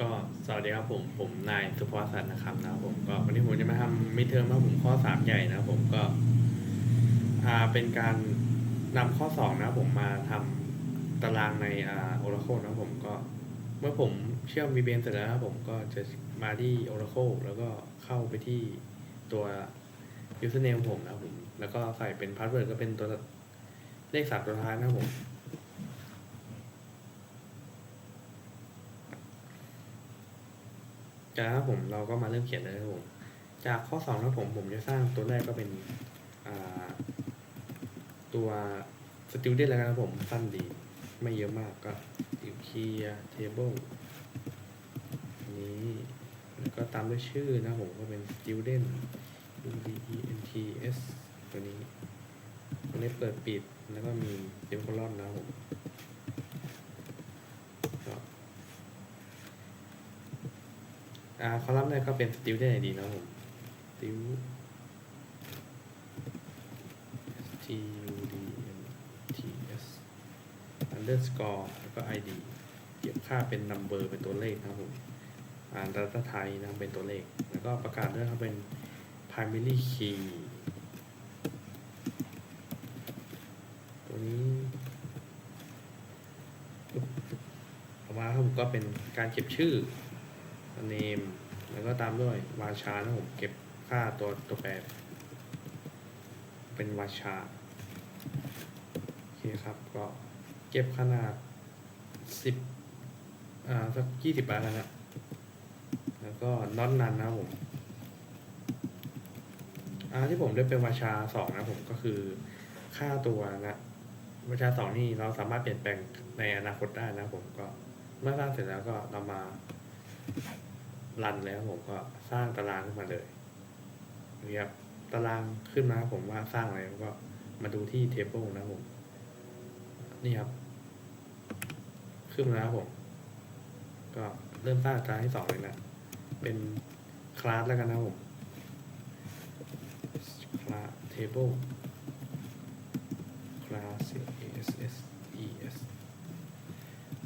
ก็สวัสดีครับผมผมนายสุภวัฒน์นะครับนะครับผมก็วันนี้ผมจะมาทำมิเทอมครับผมข้อสามใหญ่นะครับผมก็อ่าเป็นการนำข้อสองนะผมมาทำตารางในอ่า Oracle นะครับผมก็เมื่อผมเชื่อม VPN เสร็จแล้วนะครับผมก็จะมาที่ Oracle แล้วก็เข้าไปที่ตัว username ผมนะครับผมแล้วก็ใส่เป็น password ก็เป็นตัวเลขสามตัวท้ายนะครับผม จากนั้นผมเราก็มาเริ่มเขียนเลยครับผม จากข้อสองนะผมผมจะสร้างตัวแรกก็เป็นตัว student แล้วกันะครับผมสั้นดี ไม่เยอะมากก็ clear table นนี้แล้วก็ตามด้วยชื่อนะผมก็เป็น student u d e n t s ตัวนี้ตัวนี้เปิดปิดแล้วก็มีเซมิโคลอนนะครับผม อ่าคอลัมน์แรกก็เป็น student ID นะครับผม stud s t u d n t s underscore แล้วก็ id เก็บค่าเป็น number เป็นตัวเลขนะครับผมอ่า data type นะเป็นตัวเลข แล้วก็ประกาศด้วยครับเป็น primary key ตัวนี้ปึ๊บปึ๊บต่อมาครับผมก็เป็นการเก็บชื่อ name แล้วก็ตามด้วยวาชานะผมเก็บค่าตัวตัวแปรเป็นวาชาโอเคครับก็เก็บขนาดสิบอ่าสักยี่สิบบแล้วนะแล้วก็น็อตนันนะผมอ่าที่ผมได้เป็นวาชาสองนะผมก็คือค่าตัวนะวาชาสองนี่เราสามารถเปลี่ยนแปลงในอนาคตได้นะผมก็เมื่อสร้างเสร็จแล้วก็เรามา รันแล้วผมก็สร้างตารางขึ้นมาเลยนี่ครับตารางขึ้นมาผมว่าสร้างอะไรก็มาดูที่ table นะผม นี่ครับ ขึ้นมาแล้วผม ก็เริ่มสร้างตารางที่สองเลยนะเป็นคลาสแล้วกันนะผมคลาส table คลาส a s s e s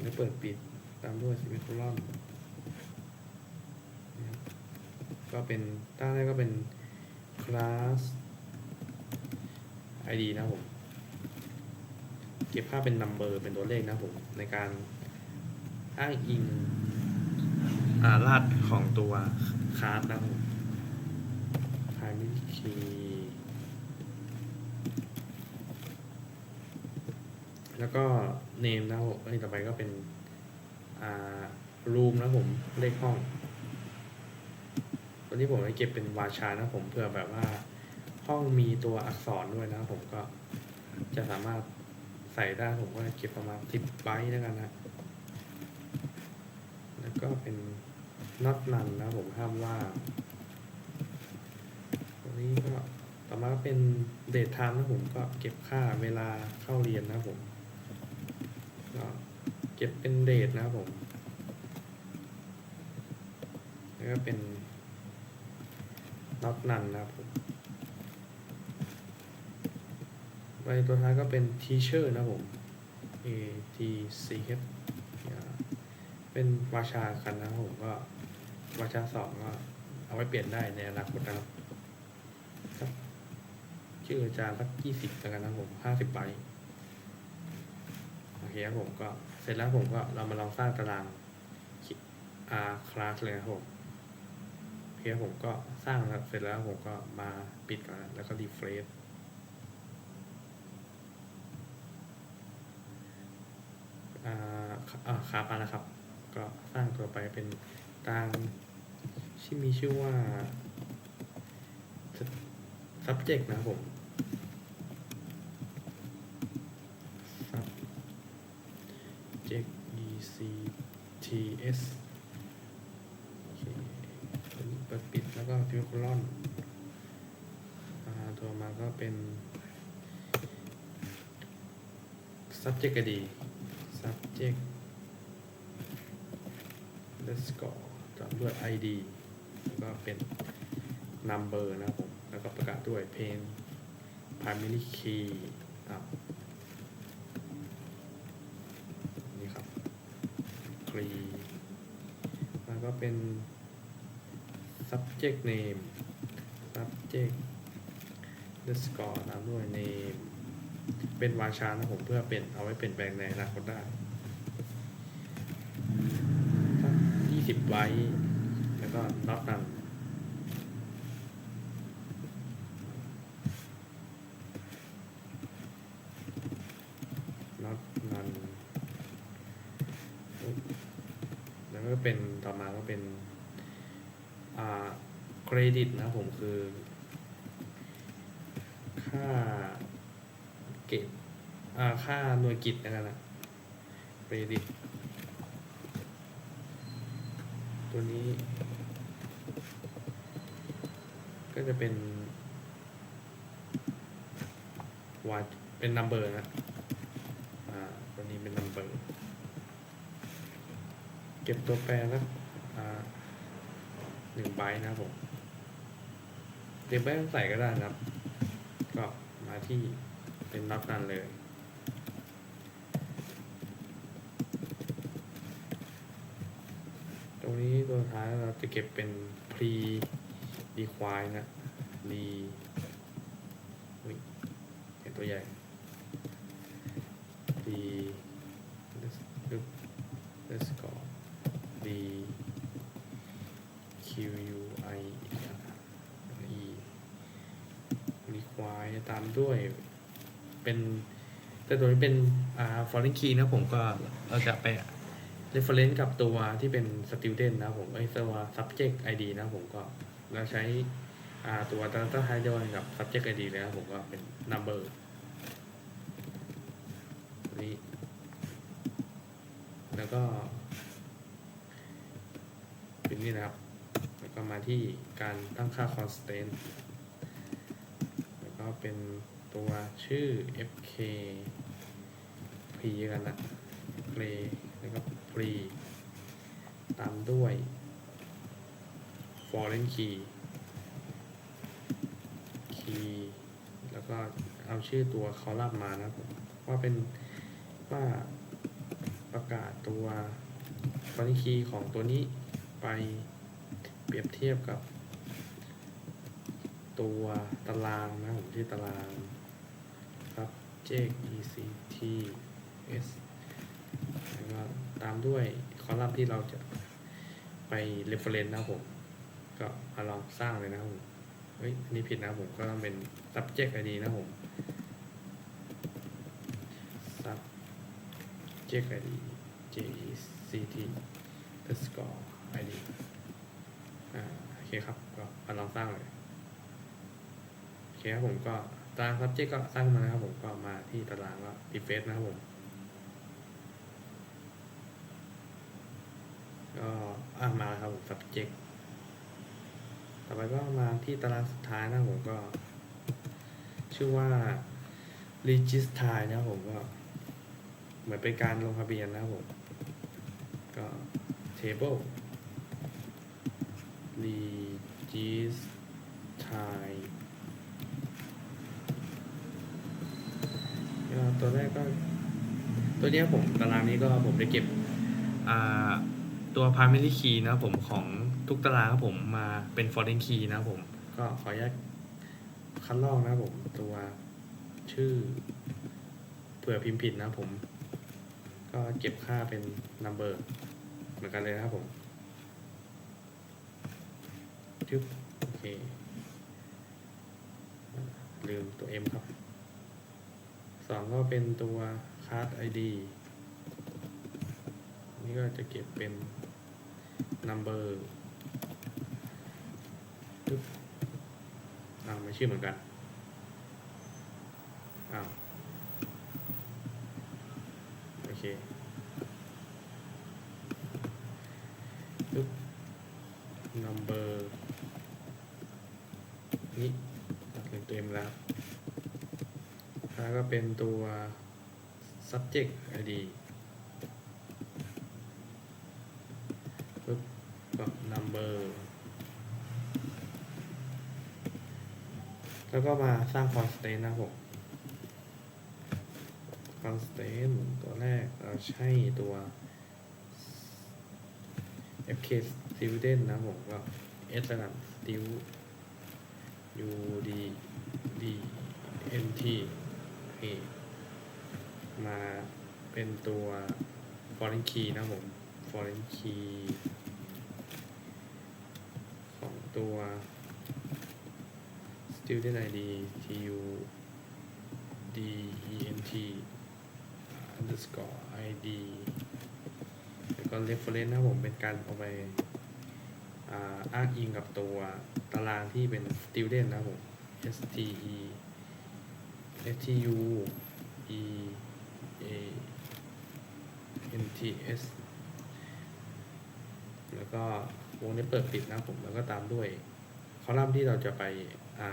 แล้วเปิดปิดตามด้วย semicolon นะครับ ก็เป็นตั้งแรกก็เป็น class id นะผม เก็บค่าเป็น number เป็นตัวเลขนะผม ในการอ้างอิงอ่ารหัสของตัวคลาสนะผม primary key แล้วก็ name นะผมอันนี้ต่อไปก็เป็น อ่า room นะผม เลขห้อง นนี้ผมให้เก็บเป็นวาชานะผมเผื่อแบบว่า ห้องมีตัวอักษรด้วยนะผมก็จะสามารถใส่ได้ผมก็เก็บประมาณสิบไบต์แล้วกันนะ แล้วก็เป็นน็อตนันนะผมห้ามว่าตัวนี้ก็ต่อมาเป็นเดทไทม์นะผมก็เก็บค่าเวลาเข้าเรียนนะผมก็เก็บเป็นเดทนะผม แล้วก็เป็น น็อตนันนะครับผมใบตัวท้ายก็เป็น teacher นะครับผม A T C H เป็นวาชากันนะครับผมก็วาชาสองก็เอาไว้เปลี่ยนได้ในอนาคตนะครับชื่ออาจารย์สักยี่สิบแล้วกันนะครับผมห้าสิบใบโอเคครับผมก็เสร็จแล้วผมก็เรามาลองสร้างตารางอาคลาสเลยนะครับผม เพียผมก็สร้างครับเสร็จแล้วผมก็มาปิดก่อนแล้วก็รีเฟรชอ่าอ่าครับอ่านะครับ ก็สร้างตัวไปเป็นตางที่มีชื่อว่า subject นะครับผม subject e c t s โอเคตัวนี้เปิด ปิวก็ฟิวคลอนตัวมาก็เป็น subject ก็ดี subject let's go ตามด้วย id แล้วก็เป็น number นะครับผม แล้วก็ประกาศด้วย pain primary key อะนี่ครับ key แล้วก็เป็น subject name subject underscore ตามด้วย name เป็นวาชานะผมเพื่อเป็นเอาไว้เปลี่ยนแปลงในอนาคตได้สักยี่สิบไว้ แล้วก็ not none น็อตนันแล้วก็เป็นต่อมาก็เป็น เครดิตนะผมคือ ค่าเก็บอ่าค่าหน่วยกิจนะครับนะเครดิต ตัวนี้ ก็จะเป็นวาเป็นนัมเบอร์นะอ่าตัวนี้เป็น number เก็บตัวแปรนะอ่าหนึ่งใบนะผม ครับผมเก็บไว้ใส่ก็ได้นะครับ ก็มาที่เป็นน็อตนันเลย ตรงนี้ตัวท้ายเราจะเก็บเป็น pre require นะ re เห็นตัวใหญ่ d let's look let's go d q u i e require ตามด้วย เป็น แต่ตัวนี้เป็นอ่า foreign key นะผมก็เราจะไป reference กับตัวที่เป็น student นะผมไอ้ตัว subject id นะผมก็เราใช้อ่าตัว data type เดียวกันกับ subject id เลยนะผมก็เป็น number นี้แล้วก็เป็นนี่นะครับ แล้วก็มาที่การตั้งค่า constant แล้วก็เป็น ตัวชื่อ fk p กันนะ play แล้วก็ pre ตามด้วย foreign key key แล้วก็เอาชื่อตัวคอลัมน์มานะครับว่าเป็นว่าประกาศตัว foreign key ของตัวนี้ไปเปรียบเทียบกับตัวตารางนะผมที่ตาราง subject ect s แล้วก็ตามด้วยคอลัมน์ที่เราจะไป reference นะครับผม ก็มาลองสร้างเลยนะครับผม เฮ้ย อันนี้ผิดนะผมก็ต้องเป็น subject id นะผม subject id ject underscore id อ่า โอเคครับ ก็มาลองสร้างเลย โอเคครับผมก็ ตาราง subject ก็สร้างมานะครับผมก็มาที่ตารางก็ defect นะครับผมก็อ่ามาแล้วครับผม subject ต่อไปก็มาที่ตารางสุดท้ายนะผมก็ ชื่อว่า register นะครับผมก็ เหมือนเป็นการลงทะเบียนนะครับผมก็ table register ตัวแรกก็ ตัวเนี้ยผมตารางนี้ก็ผมได้เก็บตัว primary key นะครับผมของทุกตารางครับผมมาเป็น foreign key นะครับผม ก็ขออนุญาตคัดลอกนะครับผมตัวชื่อเผื่อพิมพ์ผิดนะครับผม ก็เก็บค่าเป็น number เหมือนกันเลยนะครับผมจึ๊บโอเคลืมตัว M ครับ สองก็เป็นตัว card ID นี่ก็จะเก็บเป็น number ปึ๊บอ้าวไม่ชื่อเหมือนกันอ้าวโอเคปึ๊บ number นี่เป็นตัว M แล้ว แล้ว ก็เป็นตัว subject ID ปึ๊บก็ number แล้วก็มาสร้าง constant นะผม constant ตัวแรกเราใช้ตัว FK Student นะผมก็ S ระดับ Stud U D D ที่มาเป็นตัว foreign key นะผม foreign key ของตัว student ID tu d e n t underscore id แล้วก็ reference นะผมเป็นการเอาไปอ้างอิงกับตัวตารางที่เป็น student นะผม s t e s t u e a n t s แล้วก็วงเล็บเปิดปิดนะผมแล้วก็ตามด้วย คอลัมน์ที่เราจะไปอ่า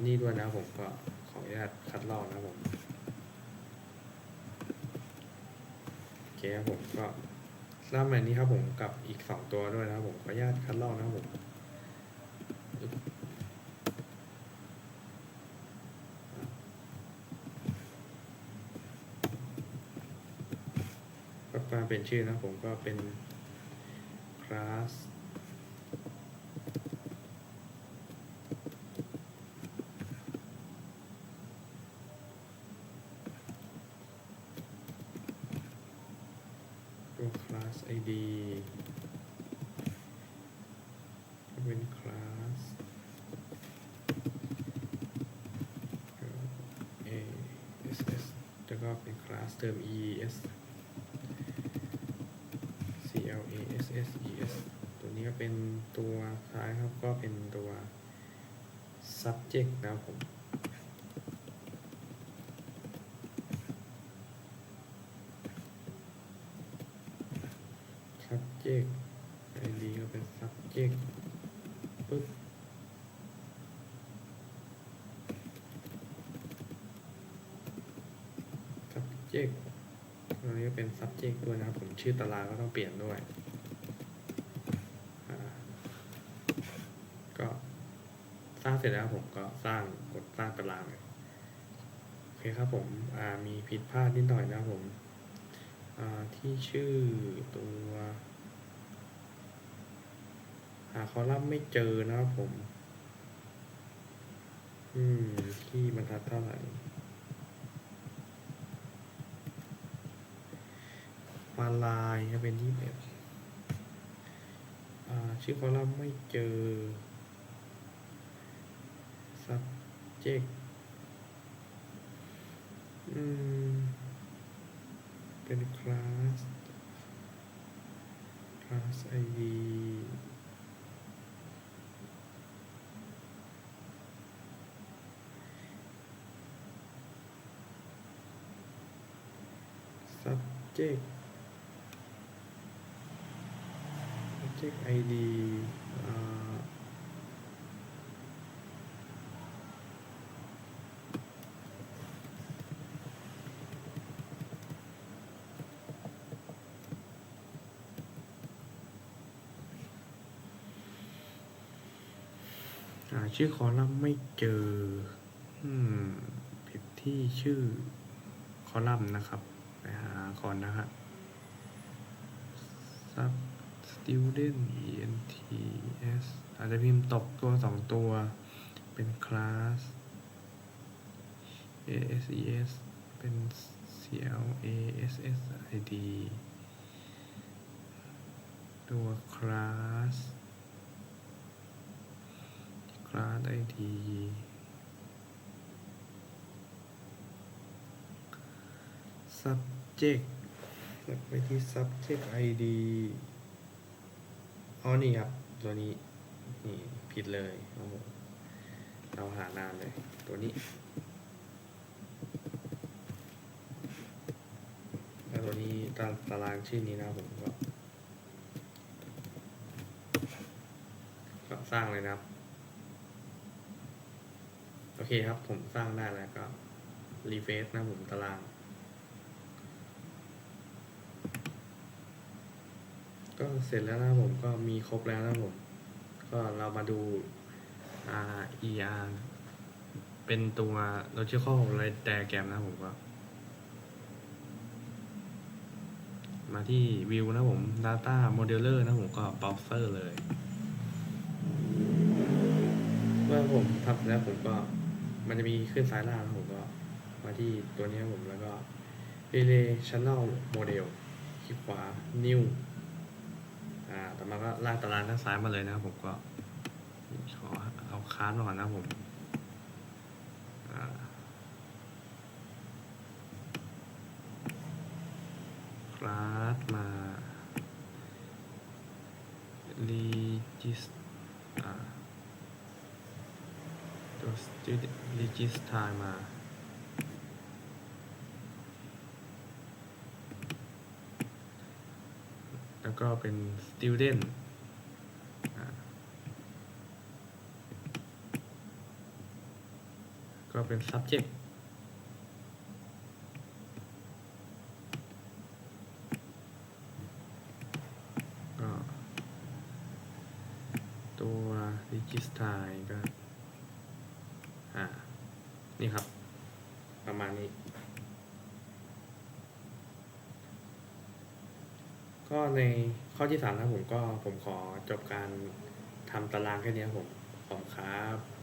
นนี้ด้วยนะผมก็ขออนุญาตคัดลอกนะผมโอเคครับผมก็สร้างแบบนี้ครับผมกับอีกสองตัวด้วยนะครับผมขออนุญาตคัดลอกนะครับผมอึ๊บก็มา เป็นชื่อนะผมก็เป็น class ตัว class id เป็น class a s s แล้วก็เป็น class เติม e s c l SES ตัวนี้ก็เป็นตัวท้ายครับ ก็เป็นตัว subject นะครับผม subject id ก็เป็น subject ปึ๊บ subject ตัวนี้ก็เป็น subject ด้วยนะครับ ผมชื่อตารางก็ต้องเปลี่ยนด้วยอ่า ก็สร้างเสร็จแล้วผมก็สร้างกดสร้างตารางเลยโอเคครับผมมีผิดพลาดนิดหน่อยนะผมที่ชื่อตัวหาคอลัมน์ไม่เจอนะครับผม อืม ที่บรรทัดเท่าไหร่มาลายจะเป็นยี่สิบชื่อคอลัมน์ไม่เจอ subject อืม เป็น class class id ซับเจก subject id อ่า หาชื่อคอลัมน์ไม่เจออืมผิดที่ชื่อคอลัมน์นะครับ ไปหาก่อนนะฮะ sub student ents อาจจะพิมพ์ตกตัวสองตัว เป็น class ases เป็น class id ตัว class class id subject แล้วไปที่ subject id อ๋อนี่ครับ ตัวนี้ นี่ผิดเลยเราหานานเลย ตัวนี้แล้วตัวนี้ตาตารางชื่อนี้นะผมก็ ก็สร้างเลยนะครับ เคครับผมสร้างได้แล้วก็รีเฟซนะผมตาราง ก็เสร็จแล้วนะผมก็มีครบแล้วนะผม ก็เรามาดู R E R เป็นตัว logical diagram นะครับผมก็ มาที่วิวนะผม Data Modeler นะผมก็ Browser เลย เมื่อผมทำเสร็จแล้วผมก็ มันจะมีขึ้นซ้ายล่างนะผมก็มาที่ตัวนี้ครับผมแล้วก็ Relational Model คลิกขวา New อ่าต่อมาก็ลากตารางด้านซ้ายมาเลยนะครับผมก็ขอเอาค้านมาก่อนนะผมอ่าคลาสมา regis อ่า ตัว student register มา แล้วก็เป็น student อ่าก็เป็น subject ก็ตัว register ก็ อ่า นี่ครับ ประมาณนี้ ก็ในข้อที่สามนะผมก็ผมขอจบการทำตารางแค่นี้ผมขอบคุณครับ